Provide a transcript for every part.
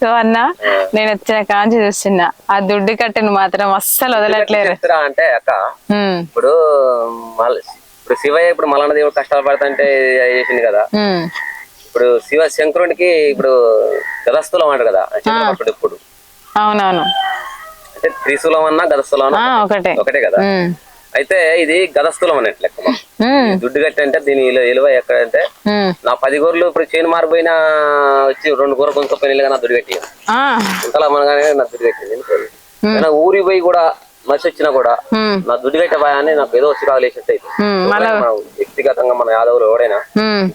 So అన్న నేను వచ్చిన కాంచి చూస్తున్నా. ఆ దుడ్డు కట్టెను మాత్రం అస్సలు వదలట్లేరు చెప్తురా అంటే అక్క ఇప్పుడు ఇప్పుడు శివయ్య ఇప్పుడు మలన దేవుడు కష్టాలు పడుతుంటే చేసింది కదా. ఇప్పుడు శివ శంకరునికి ఇప్పుడు గదస్థులం అంటారు కదా చంద్రబాబు ఇప్పుడు అవునవును. అంటే త్రిశూలం అన్నా గదస్థులం ఒకటే. ఒకటే కదా. అయితే ఇది గదస్థులం అన్నట్లు లెక్క దుడ్డు కట్టి అంటే దీని విలువ ఎక్కడంటే నా పది గొర్రెలు ఇప్పుడు చేను మారిపోయినా వచ్చి రెండు గొర్రె కొనుక్కోపోయిన నా దుడ్డు కట్టి ఇంతలా మనగానే నా దుడ్డు కట్టింది ఊరికి పోయి కూడా మనిషి వచ్చినా కూడా నా దుడ్డు కట్టే భయాన్ని నాకు ఏదో చిరాకు లేసేట్టు అయితే వ్యక్తిగతంగా మన యాదవులు ఎవడైనా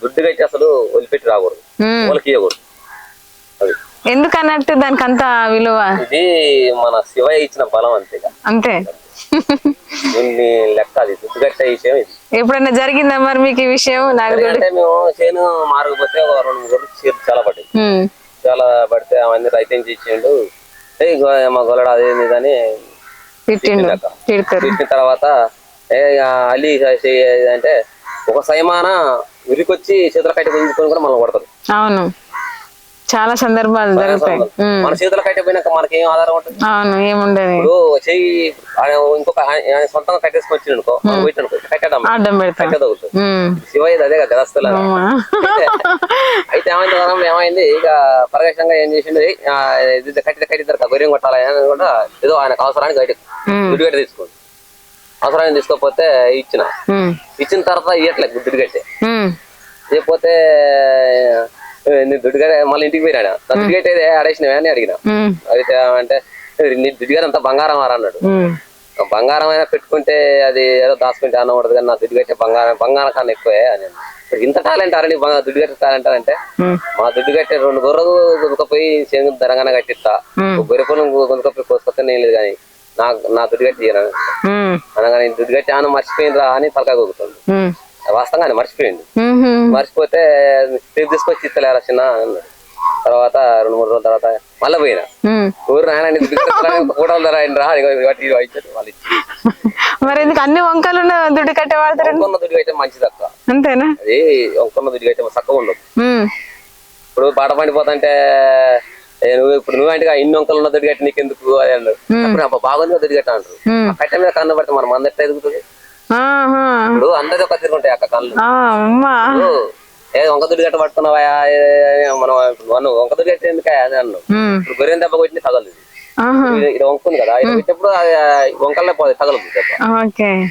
దుడ్డు కట్టి అసలు వదిలిపెట్టి రాకూడదు. వాళ్ళకి ఇవ్వకూడదు అది. ఎందుకు అన్నట్టు దానికి అంత విలువ? ఇది మన శివయ్య ఇచ్చిన బలం అంతేగా. అంతే. దీన్ని లెక్క అది విషయం ఇది. ఎప్పుడైనా జరిగిందా మరి మీకు ఈ విషయం నాకు ఎందుకంటే మేము చేను మారకపోతే ఒక రెండు మూడు గొర్రెలు చీర చాలా పడ్డాయి ఉమ్, చాలా పడితే అవన్నీ రైతు ఇచ్చిండు ఏ ఇగో మా గొల్లడు అదే ఇది అని తిట్టిండు. తిట్టిండక్క. తిడతారు. తీసిన తర్వాత ఏ చే- అంటే ఒక సైమాన ఉరికొచ్చి చేతుల కట్టి గుంజుకొని కూడా మనం కొడతారు అవును. చాలా సందర్భాలు జరుగుతాయి మన చేతుల కట్టి పోయినాక మనకి ఏం ఆధారం ఉంటుంది? అవును ఏముండదు. ఇప్పుడు చెయ్యి ఆయన ఇంకొక ఆయన- సొంతంగా కట్టేసుకొని వచ్చిండు అనుకో అనుకో కట్టడం అడ్డం పెడతాం. కట్టే శివయ్య అదే గదస్తల. అయితే ఏమైంది వరం? ఏమైంది? ఇక పరగశంగా ఏం చేసిండు? ఆ, ఇది కట్టి కట్టిద్దరు గొర్రెం కొట్టాలి? అని కూడా ఏదో ఆయనకు అవసరానికి బయట ఉమ్, గుడ్డు గట్టి తీసుకోండి అవసరానికి తీసుకోకపోతే ఇచ్చిన. ఇచ్చిన తర్వాత ఇయ్యట్లేదు గుడ్డు ఉమ్, లేకపోతే నీ దుడ్డుగారే మళ్ళీ ఇంటికి పోయినాడు? నా దుడ్డుగట్టే ఆడేసినవే అని అడిగిన. అడిగితే అంటే నీ దుడ్డుగారు అంతా బంగారం ఆరా అన్నాడు. బంగారం అయినా పెట్టుకుంటే అది ఏదో దాచుకుంటే అన్న ఉండదు కానీ నా దుడ్డుగట్టే బంగారం బంగారం కన్నా ఎక్కువే అని ఇంత టాలెంట్ అరే నీ దుడ్డుగట్టే టాలెంట్ అంటే? మా దుడ్డు కట్టే రెండు గొర్రెలు గుంతకపోయి చేను తెలంగాణ కట్టిస్తా. గొర్రె పొలం గుంతకపోయి కోసుకొస్తే నేను లేదు కానీ నా నా దుడ్డు కట్టి అనగానే దుడ్డు కట్టి ఆన మర్చిపోయిందిరా అని తలకాయ కొడుతుంది ఉమ్, వాస్తవంగానే మర్చిపోయింది. మర్చిపోతే రేపు తీసుకొచ్చి ఇస్తలేరా చిన్న అన్నాడు తర్వాత రెండు మూడు రోజుల తర్వాత మళ్ళీ పోయినా. ఊరు నాయన కూడా రా వాళ్ళు ఇచ్చి. మరి ఎందుకు అన్ని వంకలు దుడ్డు కట్టే వాడతారండి వంకొన్న దుడ్డు అయితే మంచిది అక్క. అంతేనా? అది వంకొన్న దుడ్డు అయితే చక్కగా ఉండదు. ఇప్పుడు పాట పండిపోతుంటే నువ్వు ఇప్పుడు నువ్వు అంటే ఇన్ని వంకలు ఉన్న దుడ్డు కట్టి నీకెందుకు? అని అన్నాడు. అప్పుడు బాగుంది దుడ్డు కట్ట అంటారు. కట్టె మీద కన్ను పడితే మనం అందరితో ఎదుగుతుంది. ఇప్పుడు అందరితో ఒక తిరుగుంటాయి అక్క కళ్ళు. అమ్మా. ఏ వంక దుడ్డు కట్ట పట్టుకున్నావా మనం మనం వంక దుడ్డు కట్ట ఎందుకు అని అన్నావు ఉమ్, ఇప్పుడు గొర్రెం దెబ్బ కొట్టింది తగలదు. ఇది వంకుంది కదా ఇది పెట్టినప్పుడు అది, వంకలనే పోదు తగలదు దెబ్బ.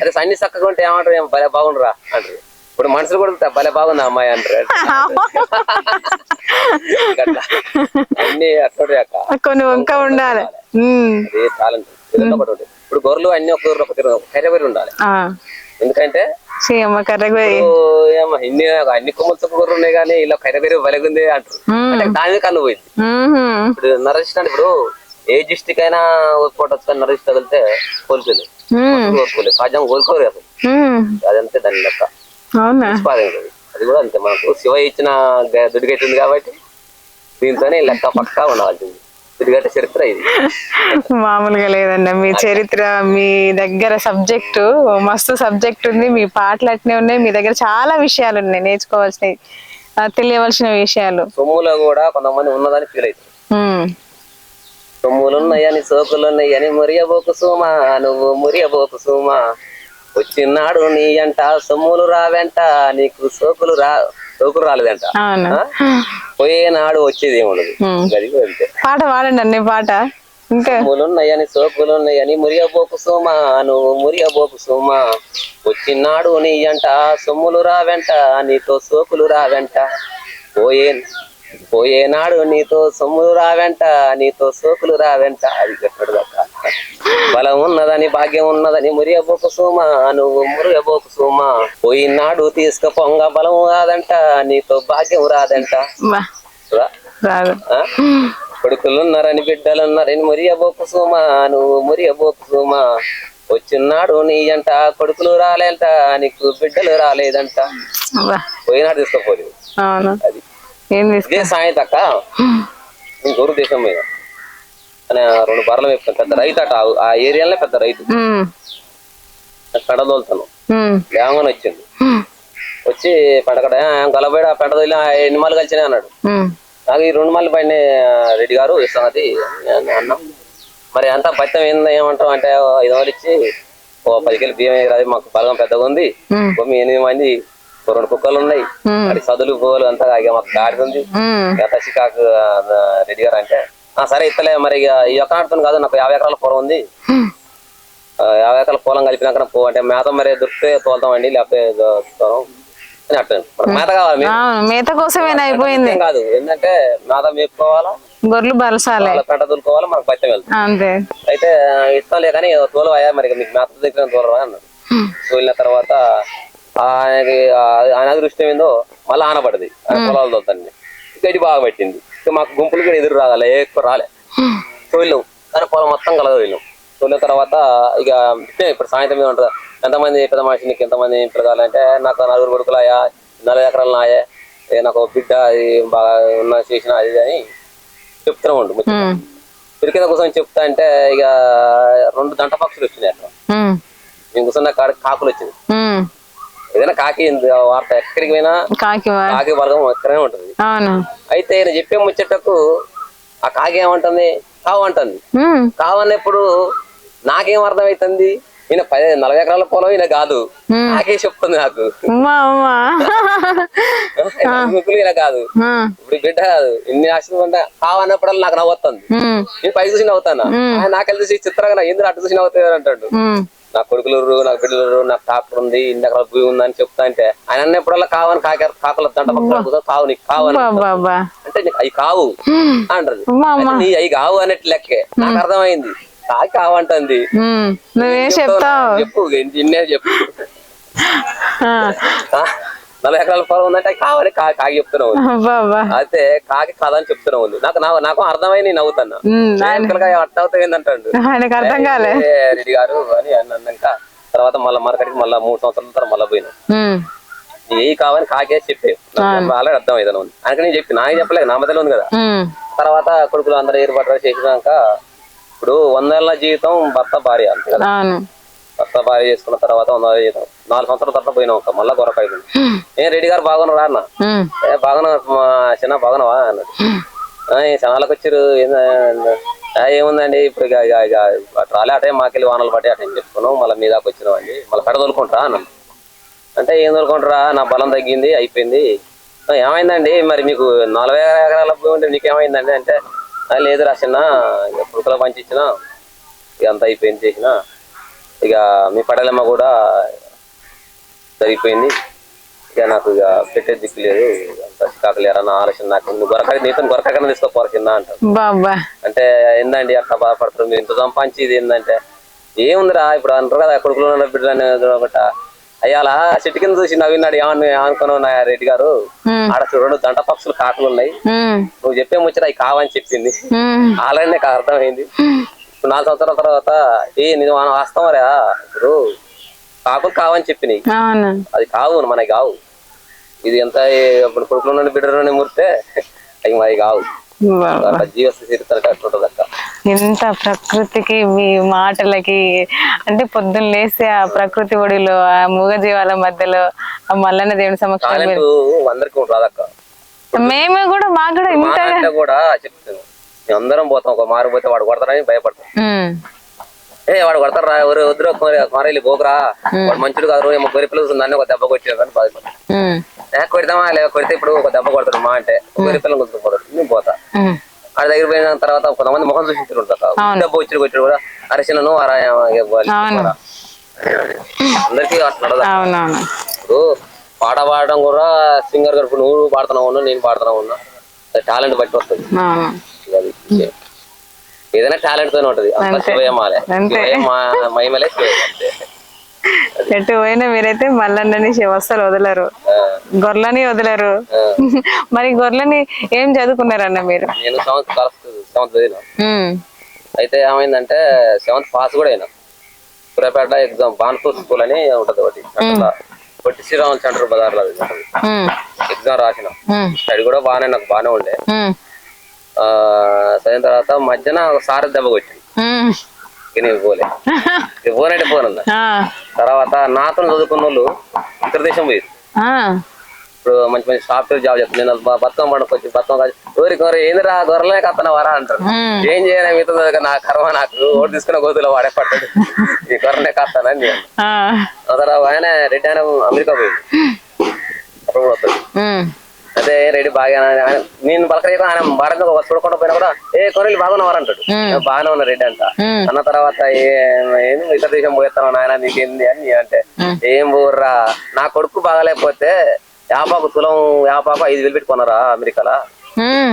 అదే సన్ని చక్కగా ఉంటే ఏమంటారు ఏం భలే బాగుండరా అంటారు. ఇప్పుడు మనుషులు కూడా భలే బాగుంది అమ్మాయి అంటారు అన్ని అట్లా అక్క. కొన్ని వంక ఉండాలి. అది టాలెంట్ ఒకటి ఇప్పుడు గొర్రెలు అన్ని ఒక ఒక తిరుగు కైరబరి ఉండాలి. ఎందుకంటే ఇన్ని అన్ని కొమ్మలతో గొర్రెలు ఉన్నాయి కానీ ఇలా కైరబరి బలగుంది అంటారు. అంటే దాని మీద కన్ను పోయింది ఇప్పుడు నరజిస్ట్ ఇప్పుడు ఏ డిస్టిక్ అయినా ఓడిపోవచ్చు కానీ తగిలితే కోల్పోయింది కోలుకోలేదు సహజంగా కోలుకోరు అసలు. అదంతే దాని లెక్క. అది. కూడా అంతే. మనకు శివ ఇచ్చిన దుడిగట్టింది కాబట్టి దీంతోనే లెక్క పక్కా ఉండవలసింది దుడిగట్ట చరిత్ర ఇది. మామూలుగా లేదండి. మీ చరిత్ర మీ దగ్గర సబ్జెక్టు మస్తు సబ్జెక్ట్ ఉంది. మీ పాటలు అట్నే ఉన్నాయి. మీ దగ్గర చాలా విషయాలు ఉన్నాయి. నేర్చుకోవాల్సినవి తెలియవలసిన విషయాలు. సొమ్ములో కూడా కొంతమంది ఉన్నదని ఫీల్ అవుతారు ఉమ్, సొమ్ములు ఉన్నాయని సోకులు ఉన్నాయని మురియబోకు సుమా నువ్వు మురియబోకు సుమా. వచ్చినాడు నీ అంట సొమ్ములు రావెంట నీకు సోకులు రా సోకులు రాలేదంట? పోయేనాడు వచ్చేది ఏముండదు కూడా అంతే. పాట పాడండి అన్ని పాట. సొమ్ములున్నాయని సోకులు ఉన్నాయని మురియబోకు సుమా నువ్వు మురియబోకు సుమా. వచ్చినాడు నీ అంట సొమ్ములు రావెంట నీతో సోకులు రావెంట. పోయే పోయేనాడు నీతో సొమ్ములు రావెంట నీతో సోకులు రావెంట. అది చెప్పాడు దాకా బలం ఉన్నదని భాగ్యం ఉన్నదని మురియబోకు సుమా నువ్వు మురియబోకు సుమా. పోయినాడు తీసుక పొంగ బలం రాదంట నీతో భాగ్యం రాదంట? కొడుకులున్నారని బిడ్డలున్నారని మురియబోకు సుమా నువ్వు మురియబోకు సుమా. వచ్చినాడు నీ అంట కొడుకులు రాలేంట నీకు బిడ్డలు రాలేదంట. పోయినాడు తీసుకోపోలేదు. ఏం గౌరు దేశం మీద. అని రెండు బర్రెలు వేపుతాను పెద్ద రైతు అట. ఆ- ఆ ఏరియాలోనే పెద్ద రైతు. పెడదోలుతాను. లేవగానే వచ్చింది? వచ్చి పెడకడ గలబేడ పెడదోలి ఎన్ని మాలు కలిసినాయి అన్నాడు. నాకు ఈ రెండు మళ్ళీ పైన రెడ్డి గారు ఈ సంగతి అని అన్నాం. మరి అంతా బత్తం ఏందో ఏమంటాం అంటే ఐదు వందలు ఇచ్చి ఓ పది కిలో బియ్యం ఎగరాది మాకు బలగం పెద్దగా ఉంది. ఉమ్, భూమి ఎనిమిది మంది రెండు కుక్కలు ఉన్నాయి. మరి సదులు పోలు అంతా మాకు ఉమ్, గత చికాకు రెడ్డి గారు అంటే "ఆ, సరే ఇస్తలే మరి ఈ ఒక్క నాటుతుంది కాదు నాకు యాభై ఎకరాల పొలం ఉంది. యాభై ఎకరాల పొలం కలిపినాక పో అంటే మేత మరి దొరికితే తోలుతామండి లేకపోతే అని అంటాను మేత కావాలి మేత కోసమేనా అయిపోయింది. కాదు ఏంటంటే మేత మేపుకోవాలా? గొర్రెలు బలసాలే. పెంట దులుకోవాలా మనకు బయట వెళ్తాం అంతే. అయితే ఇస్తాలే కానీ తోలు అయ్యా మరి మీకు మేత దగ్గర తోలరా అన్నాడు. తోలిన తర్వాత ఆయనకి ఆయన అదృష్టం ఏందో మళ్ళీ ఆనపడింది. పొలాలు తోలుతాండి గడ్డి బాగా పెట్టింది. ఇక మాకు గుంపులు కూడా ఎదురు రాగాలి ఎక్కువ రాలే. తోలినాం కానీ పొలం మొత్తం కలగ వెళ్ళాం. తోలిన తర్వాత ఇక ఇప్పుడు సాయంత్రం మీద ఉంటుంది. ఎంతమంది పెద్ద మనిషి నీకు ఎంతమంది పిల్లగాలు అంటే నాకు నలుగురు కొడుకులాయా నలభై ఎకరాలు నాయే ఏ నాకు బిడ్డ అది బాగా ఉన్న చేసిన అది అని చెప్తూనే ఉండు పిరికిన కోసం చెప్తా అంటే ఇక రెండు దంట పక్షులు వచ్చినాయి అక్కడ ఉమ్, మేము కూర్చున్న కాకులు వచ్చింది. ఏదైనా కాకి వార్త ఎక్కడికి పోయినా కాకి కాకి వర్గం ఎక్కడనే ఉంటుంది. అవును. అయితే ఈయన చెప్పే ముచ్చటకు ఆ కాకి ఏమంటుంది? కావు అంటుంది. కావన్నప్పుడు నాకేం అర్థమవుతుంది ఈయన పది నలభై ఎకరాల పొలం ఈయన కాదు. నాకే చెప్తుంది నాకు. ఈయన కాదు. ఇప్పుడు బిడ్డ కాదు. ఇన్ని ఆశలు ఉంటే కావన్నప్పుడల్లా నాకు నవ్వుతుంది నేను పై చూసి నవ్వుతాను? ఆయన నాకెళ్ళి చూసి చిత్రంగా ఎందుకు అటు చూసి నవ్వుతుంది అంటాడు. నా కొడుకులు నాకు బిడ్డలు నాకు టాక్టర్ ఉంది ఇన్ని ఎకరాల భూమి ఉంది అని చెప్తా అంటే ఆయన అన్నప్పుడల్లా కావని కాక కాకుల దంట పక్కన కావు నీకు బాబా అంటే నీకు అవి కావు అంటది నీ అవి కావు అన్నట్టు లెక్కే. నాకు అర్థమైంది. కాకి కావంటుంది ఉమ్, నువ్వేం చెప్తావు? చెప్పు ఇన్నే చెప్పు. నలభై ఎకరాల పొలం ఉందంటే అవి కావని కా- కాకి చెప్తున్నావు బాబా అయితే కాకి కాదని చెప్తున్నా ఉంది. నాకు నాకు అర్థమై నేను నవ్వుతున్నా. ఉమ్, అట్ట అవుతాయి ఏంటంటాడు ఆయనకు అర్థం కాలే. రెడ్డి గారు అని అని అన్నాక తర్వాత మళ్ళీ మరకడికి మళ్ళీ మూడు సంవత్సరాల తర్వాత మళ్ళీ పోయినా. ఏ కావని కాకే చెప్పే. ఆల్రెడీ అర్థం ఏదైనా ఉంది. ఆయనకి నేను చెప్పి నాకు చెప్పలేదు నా మధ్యలో ఉంది కదా. తర్వాత కొడుకులు అందరూ ఏర్పాటు చేసినాక ఇప్పుడు వందేళ్ళ జీవితం భర్త భార్య అంతే కదా. భర్త భార్య చేసుకున్న తర్వాత నాలుగు సంవత్సరాల తర్వాత పోయినాం ఒక మళ్ళా గొరకైంది ఏ రెడ్డి గారు బాగున్నారా అన్న? ఏ బాగున్నా మా చిన్న బాగున్నావా అన్నాడు. "ఆ, ఈ శనాలకు వచ్చారు ఏంద- "ఆ, ఏముందండి ఇప్పుడు ఇక ఇక రాలే అటే మాకెళ్ళి వానలు పట్టి అటు చెప్పుకున్నాం మళ్ళీ మీ దాకా వచ్చినాం అండి మళ్ళీ పెడ తోలుకుంటారా అన్నాను అంటే ఏం తోలుకుంటారా నా బలం తగ్గింది అయిపోయింది. "ఆ, ఏమైందండి మరి మీకు నలభై ఎకరాల భూమి ఉంటే నీకేమైందండి? అంటే "ఆ, లేదు రాసిన పురుకుల పంచి ఇచ్చిన ఇక అంత అయిపోయింది చేసిన. ఇక మీ పడలమ్మ కూడా సరిపోయింది. ఇక నాకు ఇక పెట్టే దిక్కు లేదు. కాకలేరా నా ఆలోచన నాకు నువ్వు గొరక నీతో గొరకన్నా తీసుకోపోరు కింద అంటారు. అంటే ఏందండి అట్లా బాధపడుతున్నారు? మీరు ఇంత సంపాదించి ఇది ఏంటంటే ఏముందిరా ఇప్పుడు అంటారు కదా కొడుకులు బిడ్డలు ఒకట అయ్యాలా చెట్టు కింద చూసి నవ్వినాడు అనుకున్నావు నా రెడ్డి గారు? ఆడ చూడండి దంట పక్షులు కాకులు ఉన్నాయి. నువ్వు చెప్పే ముచ్చట అవి కావని చెప్పింది. నాకు అర్థమైంది. నాలుగు సంవత్సరాల తర్వాత ఏ నేను మనం వాస్తవరా ఇప్పుడు కాకులు కావని చెప్పినాయి. అది కావు మనకి కావు. ఇది ఎంత ఇప్పుడు కొడుకులు నుండి బిడ్డల నుండి మురితే అవి మరి కావు. ఎంత ప్రకృతికి మీ మాటలకి అంటే పొద్దున్న లేస్తే ఆ ప్రకృతి ఒడిలో ఆ మూగజీవాల మధ్యలో ఆ మల్లన్న దేవుని సమక్షంలో మేము కూడా మాకు కూడా ఇంత కూడా చెప్తాను మేము అందరం పోతాం. ఒక మారు పోతే వాడు కొడతారని భయపడతాం. ఏ వాడు కొడతారా ఎవరు వద్దురు మారేలి పోకురా. వాడు మంచుడు కాదు ఏమో గొర్రె పిల్లలు ఒక దెబ్బ కొట్టారు కానీ బాధపడతాం. ఉమ్, ఏ కొడతామా లేదా కొడితే ఇప్పుడు ఒక దెబ్బ కొడతాడు మా అంటే. గొర్రె పిల్లలు కొట్టుకుపోతాడు నేను పోతా. ఆడ దగ్గర పోయిన తర్వాత కొంతమంది ముఖం చూసి ఉంటారు దెబ్బ వచ్చి కొట్టాడు కూడా అరసినను అందరికీ ఇప్పుడు పాట పాడడం కూడా సింగర్ గారు నువ్వు పాడుతున్నావు నేను పాడుతున్నా ఉన్నా టాలెంట్ బట్టి వస్తుంది. అది ఏదైనా టాలెంట్ తోనే ఉంటది. శివయమాలే మహిమలే ఎటు పోయినా మీరైతే మల్లన్నని వస్తారు వదలరు. గొర్రెలని వదలరు. మరి గొర్రెలని ఏం చదువుకున్నారన్న మీరు? నేను సెవెంత్ క్లాస్ సెవెంత్ అయితే ఏమైందంటే సెవెంత్ పాస్ కూడా అయినా. సూర్యాపేట ఎగ్జామ్ బాన్పూర్ స్కూల్ అని ఉంటది ఒకటి. అట్లా పొట్టి శ్రీరామ్ సెంటర్ ఉంటది. ఉమ్, ఎగ్జామ్ రాసిన. స్టడీ కూడా బాగానే నాకు బాగానే ఉండే. చదివిన తర్వాత మధ్యన ఒక సారి దెబ్బ కొట్టింది. ఉమ్. ఇక నేను పోలే. పోనంటే పోనన్నా తర్వాత నాతో చదువుకున్న వాళ్ళు ఇతర దేశం పోయి ఇప్పుడు మంచి మంచి సాఫ్ట్వేర్ జాబ్ చెప్తాను నేను బ- బతుకమ్మ పండుగ వచ్చి కాదు. ఊరి గొర్రె ఏందిరా గొర్రెలే కత్తన వరా అంటారు. ఏం చేయాలి? మీతో నా కర్మ నాకు. ఓటు తీసుకున్న గోతులో వాడే పడ్డాడు. ఈ గొర్రెలే కత్తానని నేను తర్వాత ఆయన రెడ్డి ఆయన అమెరికా పోయింది అప్పుడు కూడా వస్తాడు. ఉమ్, అదే రెడ్డి బాగా నేను పలకరియక ఆయన భారత చూడకుండా పోయినా కూడా ఏ కొరలు బాగున్నవారు అంటాడు. "నేను బాగానే ఉన్నా రెడ్డి అంట. అన్న తర్వాత ఏ- ఇతర దేశం పోయేస్తాను నాయన నీకేంది అని నేను అంటే ఏం ఊర్రా? నా కొడుకు బాగాలేకపోతే యాపాకు తులం యాపాకు ఐదు వేలు పెట్టుకున్నారా అమెరికాలో?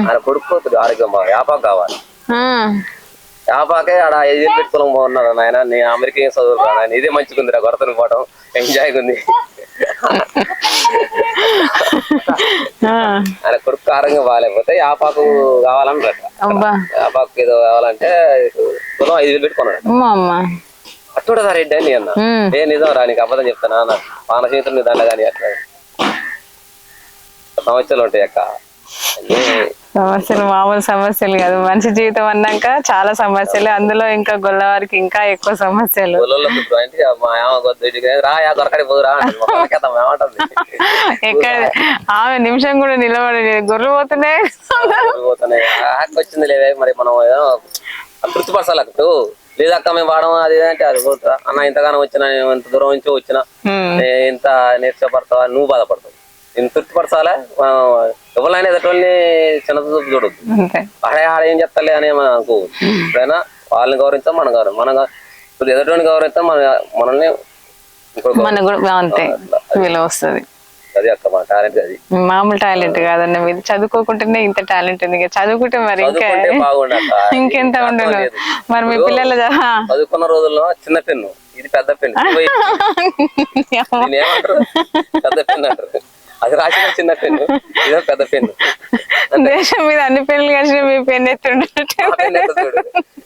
ఆయన కొడుకు ఆరోగ్యం బాగా యాపాకు కావాలి. యాపాకే ఆడ ఐదు వేలు పెట్టుకోవడం బాగున్నారు నాయన నీ అమెరికా ఏం చదువు నాయన? ఇదే మంచిగా రా కొరతను పోవడం ఎంజాయ్ ఉంది ఆయన కొడుకు ఆరోగ్యం బాగాలేకపోతే యాపాకు కావాలన్నారట అబ్బా. యాపాకు ఏదో కావాలంటే తులం ఐదు వేలు పెట్టుకున్నాడు. అమ్మ అమ్మ. అట్టుడా రెడ్డి అని అన్న. ఏ నిజం రా నీకు అబద్ధం చెప్తానా అన్న. పాన చేతులు దండ కానీ అట్లా. సమస్యలు ఉంటాయి అక్క. సమస్యలు మామూలు సమస్యలు కాదు. మనిషి జీవితం అన్నాక చాలా సమస్యలు. అందులో ఇంకా గొల్లవారికి ఇంకా ఎక్కువ సమస్యలు. ఎక్కడ? ఆమె నిమిషం కూడా నిలబడి గొర్రెలు పోతున్నాయి. మరి మనం తృప్తిపరచాలి ఇప్పుడు లేదక్క మేము వాడము అది అంటే అది పోతా అన్న ఇంతగానో వచ్చినా ఇంత దూరం నుంచి వచ్చినా ఇంత నేర్చపడతావా నువ్వు బాధపడతావు. తృప్తిపరచాలా? ఎవరైనా ఎదుటి చిన్న చూపు చూడొద్దు ఆడే ఆడ ఏం చెప్తాలే అని మనం అనుకో ఎప్పుడైనా వాళ్ళని గౌరవించాం మనం గౌరవం మనం ఇప్పుడు ఎదుటిని గౌరవిస్తాం మన మనల్ని కూడా అంతే. విలువ వస్తుంది. అది అక్క మా టాలెంట్ అది. మామూలు టాలెంట్ కాదన్న మీరు చదువుకోకుంటేనే ఇంత టాలెంట్ ఉంది చదువుకుంటే మరి ఇంకా ఇంకెంత ఉండును లేదు. మరి మీ పిల్లల. చదువుకున్న రోజుల్లో చిన్న పెన్ను ఇది పెద్ద పెన్ను పెద్ద పెన్ను అంటారు. అది రాసిన చిన్న పెన్ను. ఇదో పెద్ద పెన్ను. దేశం మీద అన్ని పెళ్ళి కలిసి మీ పెన్ ఎత్తుండే.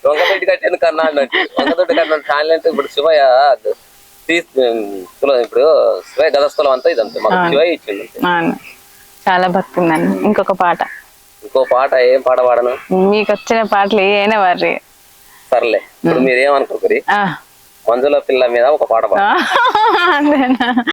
వంకతొట్టి కట్టేందుకు కన్నా అన్నట్టు వంకతొట్టి కట్టిన టాలెంట్ ఇప్పుడు తులం ఇప్పుడు శివయ్య గదస్థలం అంతా ఇదంతా. మాకు శివయ్య ఇచ్చింది. చాలా భక్తి ఉందండి ఇంకొక పాట. ఇంకో పాట ఏం పాట పాడను? మీకు వచ్చిన పాటలు ఏ అయినా వర్రి. సర్లే. ఇప్పుడు మీరు ఏమనుకోకరి? ఆ. మంజుల పిల్ల మీద ఒక పాట పాడు.